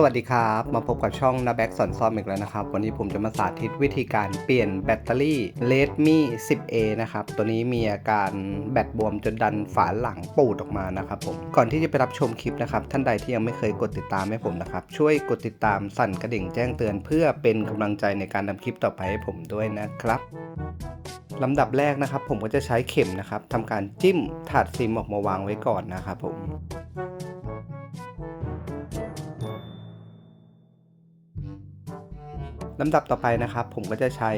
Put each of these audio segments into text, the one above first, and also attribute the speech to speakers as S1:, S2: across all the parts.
S1: สวัสดีครับ มาพบกับช่องนาแบ็กสอนซ่อมอีกแล้วนะครับ วันนี้ผมจะมาสาธิตวิธีการเปลี่ยนแบตเตอรี่ Redmi 10A นะครับ ตัวนี้มีอาการแบตบวมจนดันฝาหลังปูดออกมานะครับผม ก่อนที่จะไปรับชมคลิปนะครับ ท่านใดที่ยังไม่เคยกดติดตามให้ผมนะครับ ช่วยกดติดตามสั่นกระดิ่งแจ้งเตือน เพื่อเป็นกำลังใจในการทำคลิปต่อไปให้ผมด้วยนะครับลำดับแรกนะครับ ผมก็จะใช้เข็มนะครับทำการจิ้มถาดซิมออกมาวางไว้ก่อนนะครับผม ลำดับต่อไปนะครับ ผมก็จะใช้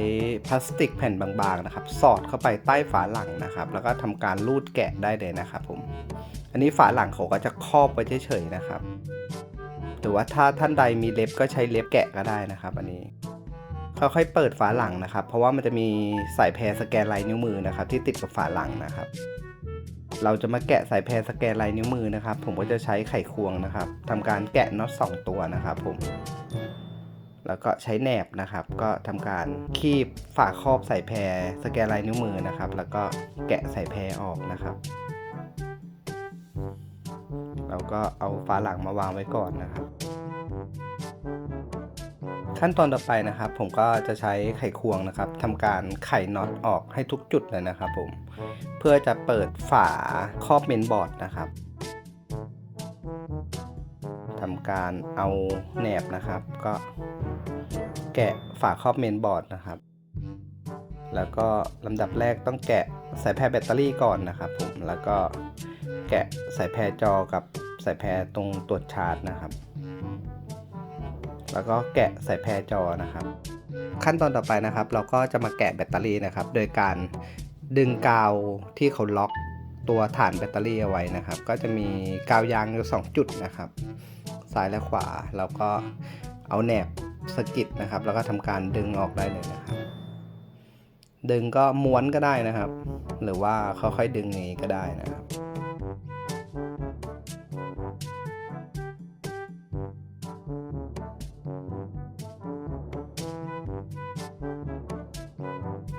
S1: พลาสติกแผ่นบางๆนะครับ สอดเข้าไปใต้ฝาหลังนะครับ แล้วก็ทำการรูดแกะได้เลยนะครับผม อันนี้ฝาหลังเขาก็จะครอบไว้เฉยๆนะครับหรือว่าถ้าท่านใดมีเล็บก็ใช้เล็บแกะก็ได้นะครับ อันนี้ค่อยๆเปิดฝาหลังนะครับ เพราะว่ามันจะมีสายแพรสแกนลายนิ้วมือนะครับ ที่ติดกับฝาหลังนะครับ เราจะมาแกะสายแพรสแกนลายนิ้วมือนะครับ ผมก็จะใช้ไขควงนะครับทำการแกะน็อตสองตัวนะครับ ผม แล้วก็ใช้แหนบนะครับ ก็ทำการคีบฝาครอบใส่แพรสแกนลายนิ้วมือนะครับ แล้วก็แกะใส่แพรออกนะครับ เราก็เอาฝาหลังมาวางไว้ก่อนนะครับ ขั้นตอนต่อไปนะครับ ผมก็จะใช้ไขควงนะครับทำการไขน็อตออกให้ทุกจุดเลยนะครับ ผม เพื่อจะเปิดฝาครอบเมนบอร์ดนะครับำการเอาแหนบนะครับ ก็แกะฝาครอบเมนบอร์ดนะครับ แล้วก็ลำดับแรกต้องแกะสายแพรแบตเตอรี่ก่อนนะครับผมแล้วก็แกะสายแพรจอกับสายแพรตรงตรวจชาร์จนะครับ แล้วก็แกะสายแพรจอนะครับ ขั้นตอนต่อไปนะครับ เราก็จะมาแกะแบตเตอรี่นะครับ โดยการดึงกาวที่เขาล็อกตัวฐานแบตเตอรี่เอาไว้นะครับ ก็จะมีกาวยางอยู่ 2 จุดนะครับ ซ้ายและขวาเราก็เอาแหนบสะกิดนะครับ แล้วก็ทำการดึงออกได้เลยนะครับ ดึงก็ม้วนก็ได้นะครับ หรือว่าค่อยๆดึงอย่างนี้ก็ได้นะครับ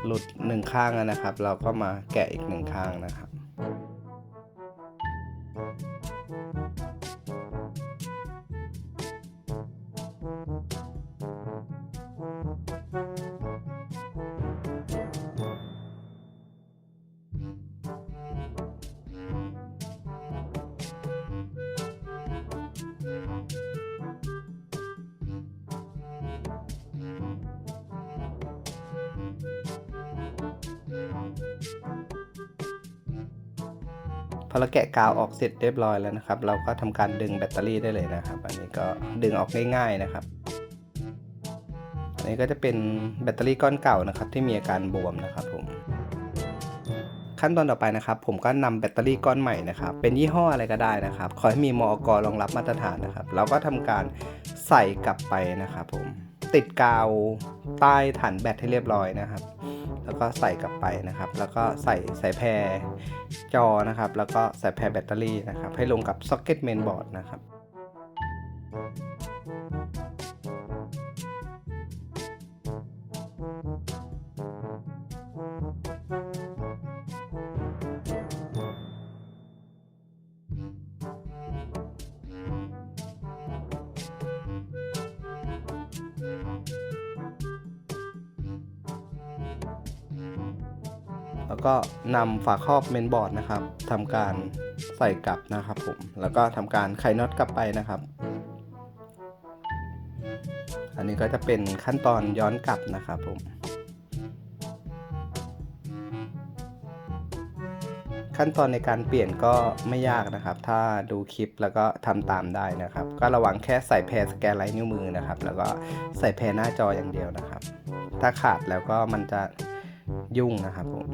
S1: หลุดหนึ่งข้างนะครับ เราก็มาแกะอีกหนึ่งข้างนะครับ พอเราแกะกาวออกเสร็จเรียบร้อยแล้วนะครับ เราก็ทำการดึงแบตเตอรี่ได้เลยนะครับ อันนี้ก็ดึงออกง่ายๆนะครับ อันนี้ก็จะเป็นแบตเตอรี่ก้อนเก่านะครับ ที่มีอาการบวมนะครับผมขั้นตอนต่อไปนะครับ ผมก็นำแบตเตอรี่ก้อนใหม่นะครับ เป็นยี่ห้ออะไรก็ได้นะครับ ขอให้มีมอกรองรับมาตรฐานนะครับ เราก็ทำการใส่กลับไปนะครับผมติดกาวใต้ฐานแบตให้เรียบร้อยนะครับ แล้วก็ใส่กลับไปนะครับ แล้วก็ใส่สายแพรจอนะครับ แล้วก็สายแพรแบตเตอรี่นะครับ ให้ลงกับซ็อกเก็ตเมนบอร์ดนะครับ แล้วก็นำฝาครอบเมนบอร์ดนะครับทำการใส่กลับนะครับผม แล้วก็ทำการไขน็อตกลับไปนะครับ อันนี้ก็จะเป็นขั้นตอนย้อนกลับนะครับผม ขั้นตอนในการเปลี่ยนก็ไม่ยากนะครับ ถ้าดูคลิปแล้วก็ทำตามได้นะครับ ก็ระวังแค่ใส่แพรสแกนลายนิ้วมือนะครับ แล้วก็ใส่แพรหน้าจออย่างเดียวนะครับ ถ้าขาดแล้วก็มันจะ ยุ่งนะครับผม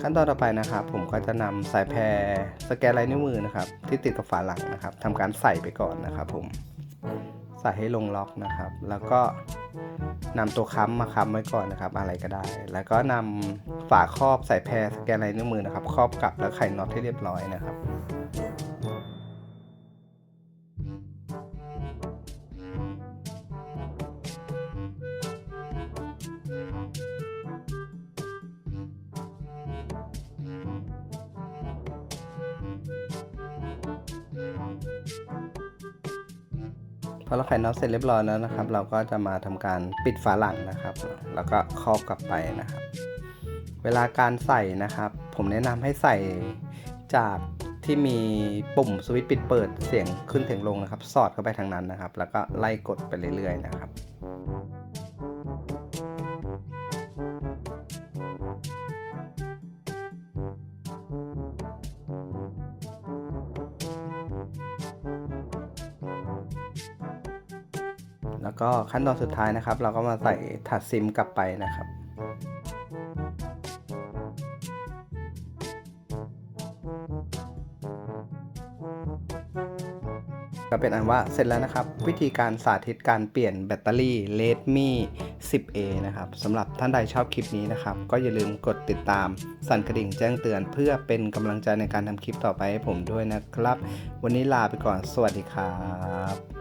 S1: ขั้นตอนต่อไปนะครับ ผมก็จะนำสายแพรสแกนลายนิ้วมือนะครับ ที่ติดกับฝาหลังนะครับทำการใส่ไปก่อนนะครับ ผมใส่ให้ลงล็อกนะครับ แล้วก็นำตัวค้ำมาค้ำไว้ก่อนนะครับ อะไรก็ได้ แล้วก็นำฝาครอบสายแพรสแกนลายนิ้วมือนะครับครอบกลับแล้วไขน็อตให้เรียบร้อยนะครับ อเราไขน็อตเสร็จเรียบร้อยแล้วนะครับ เราก็จะมาทำการปิดฝาหลังนะครับ แล้วก็ครอบกลับไปนะครับ เวลาการใส่นะครับ ผมแนะนำให้ใส่จากที่มีปุ่มสวิตช์ปิดเปิดเสียงขึ้นเสียงลงนะครับ สอดเข้าไปทางนั้นนะครับ แล้วก็ไล่กดไปเรื่อยๆนะครับ แล้วก็ขั้นตอนสุดท้ายนะครับ เราก็มาใส่ถัดซิมกลับไปนะครับก็เป็นอันว่าเสร็จแล้วนะครับ วิธีการสาธิตการเปลี่ยนแบตเตอรี่ Redmi 10A นะครับสำหรับท่านใดชอบคลิปนี้นะครับ ก็อย่าลืมกดติดตาม สั่นกระดิ่งแจ้งเตือน เพื่อเป็นกำลังใจในการทำคลิปต่อไปให้ผมด้วยนะครับ วันนี้ลาไปก่อนสวัสดีครับ